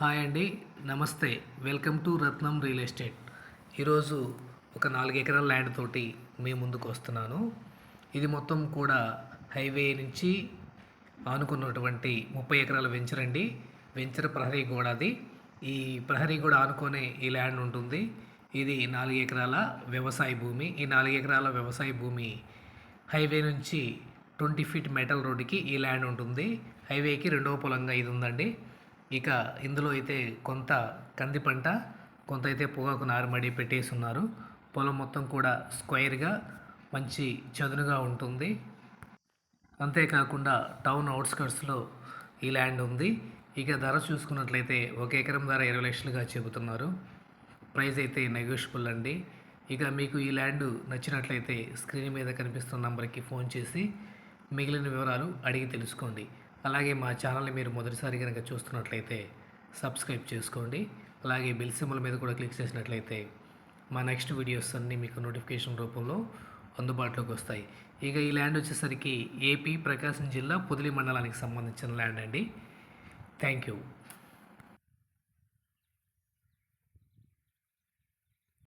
Hi అండి నమస్తే. Welcome to Ratnam real estate. ఈరోజు ఒక నాలుగు ఎకరాల ల్యాండ్ తోటి మీ ముందుకు వస్తున్నాను. ఇది మొత్తం కూడా హైవే నుంచి ఆనుకున్నటువంటి ముప్పై ఎకరాల వెంచర్ అండి. వెంచర్ ప్రహరీ గోడ అది. ఈ ప్రహరీ గోడ ఆనుకునే ఈ ల్యాండ్ ఉంటుంది. ఇది నాలుగు ఎకరాల వ్యవసాయ భూమి. ఈ నాలుగు ఎకరాల వ్యవసాయ భూమి హైవే నుంచి ట్వంటీ ఫీట్ మెటల్ రోడ్డుకి ఈ ల్యాండ్ ఉంటుంది. హైవేకి రెండవ పొలంగా ఇది ఉందండి. ఇక ఇందులో అయితే కొంత కంది పంట కొంత అయితే పొగాకు నారుమడి పెట్టేసి ఉన్నారు పొలం మొత్తం కూడా స్క్వైర్గా మంచి చదునుగా ఉంటుంది. అంతేకాకుండా టౌన్ అవుట్స్కట్స్లో ఈ ల్యాండ్ ఉంది. ఇక ధర చూసుకున్నట్లయితే ఒక ఎకరం ధర ఇరవై లక్షలుగా చెబుతున్నారు. ప్రైస్ అయితే నెగోషియబుల్ అండి. ఇక మీకు ఈ ల్యాండ్ నచ్చినట్లయితే స్క్రీన్ మీద కనిపిస్తున్న నంబర్కి ఫోన్ చేసి మిగిలిన వివరాలు అడిగి తెలుసుకోండి. అలాగే మా ఛానల్ని మీరు మొదటిసారి కనుక చూస్తున్నట్లయితే సబ్స్క్రైబ్ చేసుకోండి. అలాగే బెల్ సింబల్ మీద కూడా క్లిక్ చేసినట్లయితే మా నెక్స్ట్ వీడియోస్ అన్నీ మీకు నోటిఫికేషన్ రూపంలో అందుబాటులోకి వస్తాయి. ఇక ఈ ల్యాండ్ వచ్చేసరికి ఏపీ ప్రకాశం జిల్లా పొదిలి మండలానికి సంబంధించిన ల్యాండ్ అండి. Thank you.